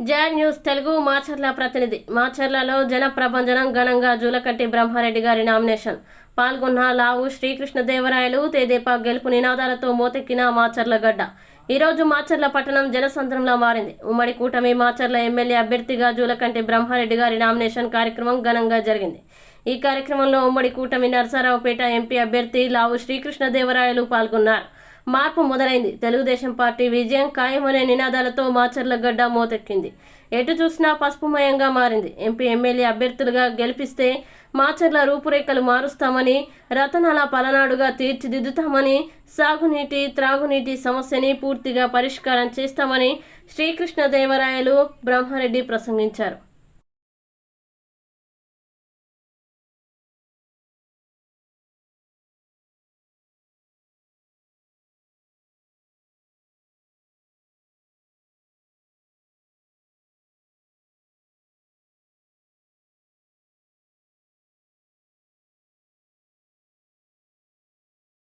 John news Telugu Macherla ప్రతినిధి. మాచర్లలో జనప్రభంజనం ఘనంగా జూలకట్టి బ్రహ్మారెడ్డి గారి నామినేషన్. పాల్గొన్న లావు శ్రీకృష్ణదేవరాయలు తేదేపా గెలుపు నినాదాలతో మోతెక్కిన మాచర్ల గడ్డ. ఈ రోజు మాచర్ల పట్టణం జనసంద్రంలో మారింది. ఉమ్మడి కూటమి మాచర్ల ఎమ్మెల్యే అభ్యర్థిగా జూలకంటి బ్రహ్మారెడ్డి గారి నామినేషన్ కార్యక్రమం ఘనంగా జరిగింది. ఈ కార్యక్రమంలో ఉమ్మడి కూటమి నరసరావుపేట ఎంపీ అభ్యర్థి లావు శ్రీకృష్ణదేవరాయలు పాల్గొన్నారు. మార్పు మొదలైంది. తెలుగుదేశం పార్టీ విజయం ఖాయమనే నినాదాలతో మాచర్ల గడ్డ మోతెక్కింది. ఎటు చూసినా పసుపుమయంగా మారింది. ఎంపీ ఎమ్మెల్యే అభ్యర్థులుగా గెలిపిస్తే మాచర్ల రూపురేఖలు మారుస్తామని రతనాల పలనాడుగా తీర్చిదిద్దుతామని సాగునీటి త్రాగునీటి సమస్యని పూర్తిగా పరిష్కారం చేస్తామని శ్రీకృష్ణదేవరాయలు బ్రహ్మారెడ్డి ప్రసంగించారు.